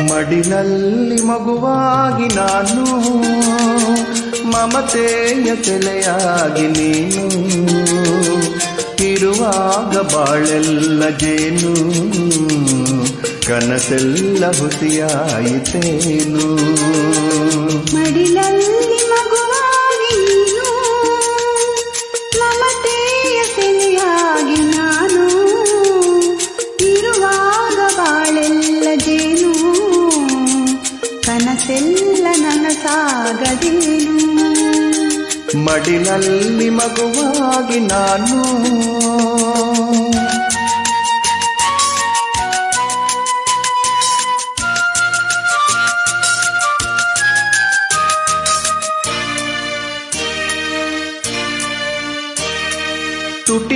ಮಡಿಲಲ್ಲಿ ಮಗುವಾಗಿ ನಾನು ಮಮತೆಯ ಸೆಲೆಯಾಗಿ ನೀನು ಇರುವಾಗ ಬಾಳೆಲ್ಲ ಜೇನು ಕನಸೆಲ್ಲ ಹುಸಿಯಾಯಿತೇನು. ಕನಸೆಲ್ಲ ನನಸಾಗದೇನು ಮಡಿಲಲ್ಲಿ ಮಗುವಾಗಿ ನಾನು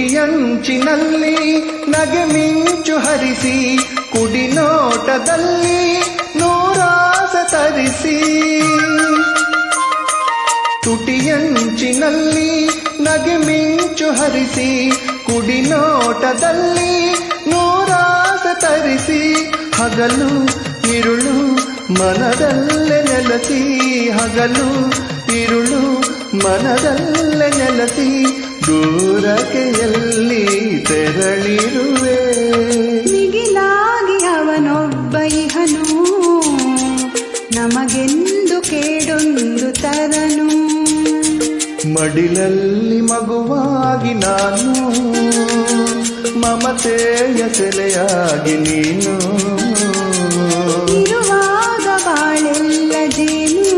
ತುಟಿಯಂಚಿನಲ್ಲಿ ನಗೆ ಮಿಂಚು ಹರಿಸಿ ಕುಡಿನೋಟದಲ್ಲಿ ಮಿಂಚು ಹರಿಸಿ ಕುಡಿನೋಟದಲ್ಲಿ ನೂರಾಸ ತರಿಸಿ ಹಗಲು ಇರುಳು ಮನದಲ್ಲೇ ನೆಲಸಿ ಹಗಲು ಇರುಳು ಮನದಲ್ಲೇ ನೆಲಸಿ ದೂರಕೆಯಲ್ಲಿ ಎಲ್ಲಿ ಮಡಿಲಲ್ಲಿ ಮಗುವಾಗಿ ನಾನು ಮಮತೆಯ ಸೆಲೆಯಾಗಿ ನೀನು ಇರುವಾಗ ಬಾಳೆಲ್ಲ ಜೇನು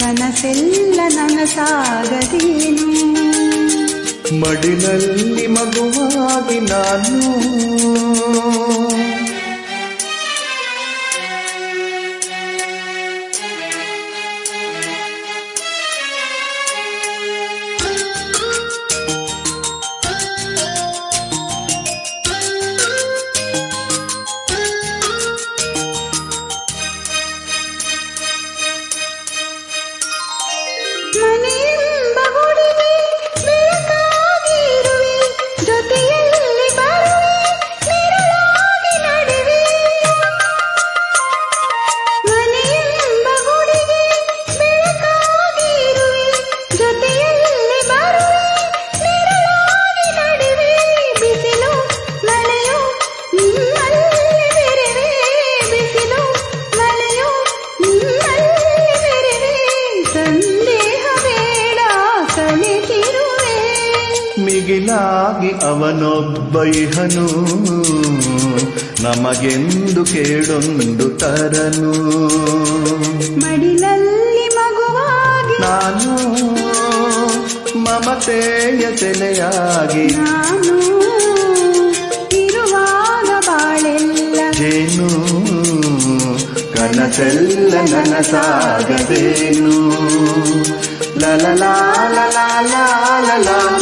ಕನಸೆಲ್ಲ ನನಸಾಗದೇನು ಮಡಿಲಲ್ಲಿ ಮಗುವಾಗಿ ನಾನು ಮಿಗಿಲಾಗಿ ಅವನೊಬ್ಬ ಇಹನು. ನಮಗೆಂದು ಕೇಳೊಂದು ತರನು. ಮಡಿಲಲ್ಲಿ ಮಗುವಾಗಿ ನಾನು ಮಮತೆಯ ತೆಲೆಯಾಗಿ ನಾನು ಇರುವಾಗ ಬಾಳೆಲ್ಲ ಜೇನು. ಕನಸೆಲ್ಲ ನನಸಾಗದೇನು. ಲಲ ಲಾ ಲಾ ಲಾ ಲಾ ಲಾ ಲಾ ಲಾ.